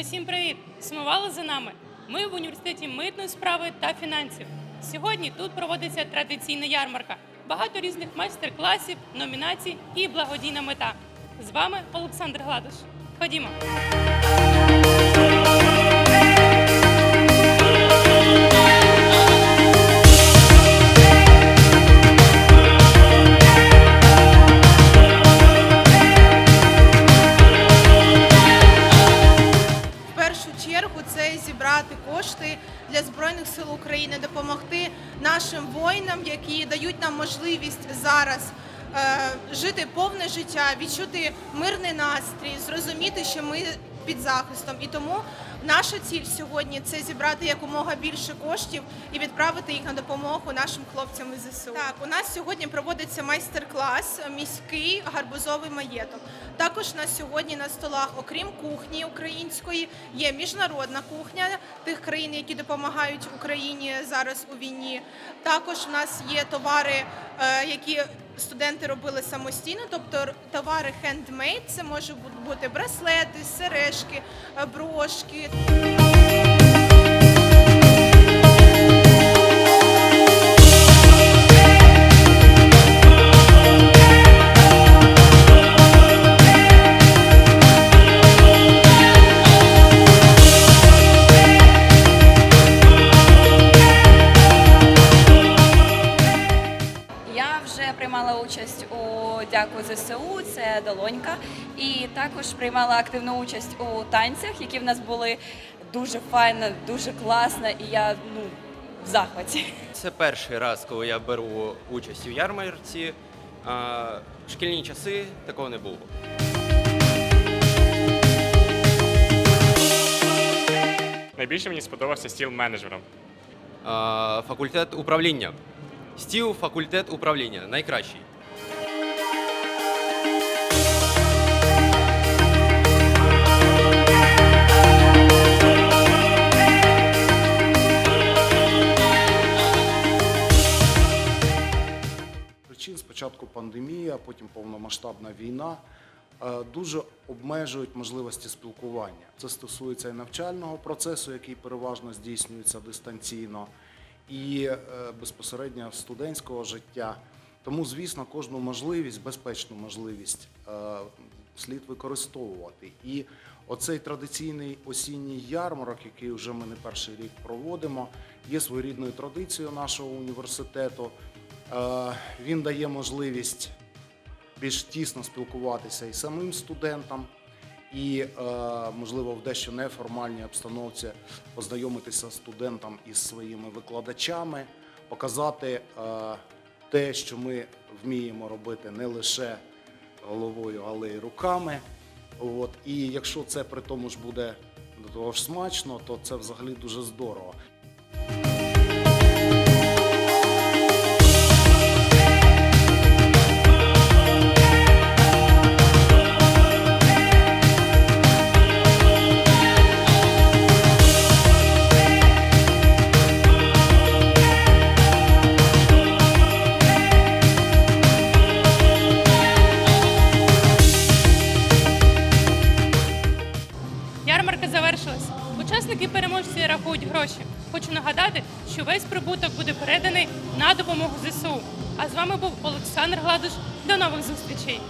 Усім привіт! Сумували за нами. Ми в університеті митної справи та фінансів. Сьогодні тут проводиться традиційна ярмарка. Багато різних майстер-класів, номінацій і благодійна мета. З вами Олександр Гладуш. Ходімо. Чергу це зібрати кошти для збройних сил України, допомогти нашим воїнам, які дають нам можливість зараз е, жити повне життя, відчути мирний настрій, зрозуміти, що ми під захистом. І тому наша ціль сьогодні це зібрати якомога більше коштів і відправити їх на допомогу нашим хлопцям із ЗСУ. Так, у нас сьогодні проводиться майстер-клас міський гарбузовий маєток. Також у нас сьогодні на столах, окрім кухні української, є міжнародна кухня тих країн, які допомагають Україні зараз у війні. Також у нас є товари, які студенти робили самостійно, тобто товари хендмейд. Це може бути браслети, сережки, е, брошки. Я вже приймала участь у Дякую ЗСУ, це долонька, і також приймала активну участь у танцях, які в нас були дуже файно, дуже класно, і я ну в захваті. Це перший раз, коли я беру участь у ярмарці. А, в шкільні часи такого не було. Найбільше мені сподобався стіл менеджером. А, факультет управління. Стіл, факультет управління. Найкращий. причин спочатку пандемія, потім повномасштабна війна е, дуже обмежують можливості спілкування. Це стосується і навчального процесу, який переважно здійснюється дистанційно, і е, безпосередньо студентського життя. Тому, звісно, кожну можливість, безпечну можливість е, слід використовувати. І оцей традиційний осінній ярмарок, який вже ми не перший рік проводимо, є своєрідною традицією нашого університету. Е, Він дає можливість більш тісно спілкуватися і самим студентам, і, е, можливо, в дещо неформальній обстановці познайомитися студентам із своїми викладачами, показати е, те, що ми вміємо робити не лише головою, але й руками. От. І якщо це при тому ж буде до того ж смачно, то це взагалі дуже здорово. Учасники переможці рахують гроші. Хочу нагадати, що весь прибуток буде переданий на допомогу ЗСУ. А з вами був Олександр Гладуш. До нових зустрічей.